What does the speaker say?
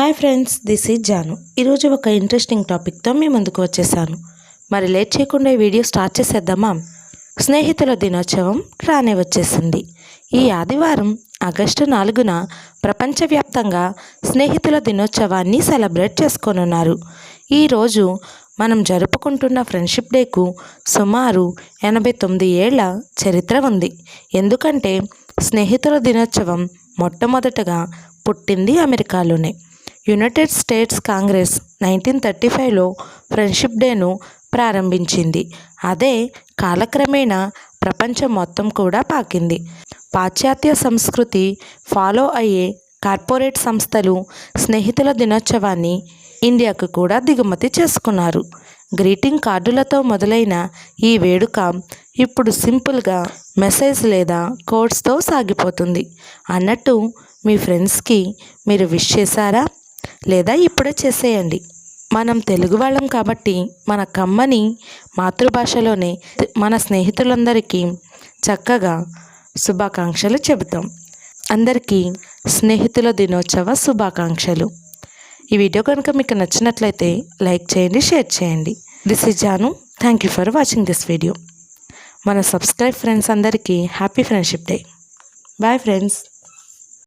Hi friends this is Janu. ఈరోజు ఒక interesting టాపిక్తో మీ ముందుకు వచ్చేసాను. మరి లేట్ చేయకుండా ఈ వీడియో స్టార్ట్ చేసేద్దామా? స్నేహితుల దినోత్సవం రానే వచ్చేసింది. ఈ ఆదివారం ఆగస్టు నాలుగున ప్రపంచవ్యాప్తంగా స్నేహితుల దినోత్సవాన్ని సెలబ్రేట్ చేసుకోనున్నారు. ఈరోజు మనం జరుపుకుంటున్న ఫ్రెండ్షిప్ డేకు సుమారు ఎనభై తొమ్మిది ఏళ్ళ చరిత్ర ఉంది. ఎందుకంటే స్నేహితుల దినోత్సవం మొట్టమొదటగా పుట్టింది అమెరికాలోనే. United States Congress nineteen thirty ఫైవ్లో ఫ్రెండ్షిప్ డేను ప్రారంభించింది. అదే కాలక్రమేణా ప్రపంచం మొత్తం కూడా పాకింది. పాశ్చాత్య సంస్కృతి ఫాలో అయ్యే కార్పొరేట్ సంస్థలు స్నేహితుల దినోత్సవాన్ని ఇండియాకు కూడా దిగుమతి చేసుకున్నారు. గ్రీటింగ్ కార్డులతో మొదలైన ఈ వేడుక ఇప్పుడు సింపుల్గా మెసేజ్ లేదా కోడ్స్తో సాగిపోతుంది. అన్నట్టు మీ ఫ్రెండ్స్కి మీరు విష్ చేశారా? లేదా ఇప్పుడే చేసేయండి. మనం తెలుగు వాళ్ళం కాబట్టి మన కమ్మని మాతృభాషలోనే మన స్నేహితులందరికీ చక్కగా శుభాకాంక్షలు చెబుతాం. అందరికీ స్నేహితుల దినోత్సవ శుభాకాంక్షలు. ఈ వీడియో కనుక మీకు నచ్చినట్లయితే లైక్ చేయండి షేర్ చేయండి. This is Janu thank you for watching this video మన సబ్స్క్రైబ్ ఫ్రెండ్స్ అందరికీ happy friendship day. Bye friends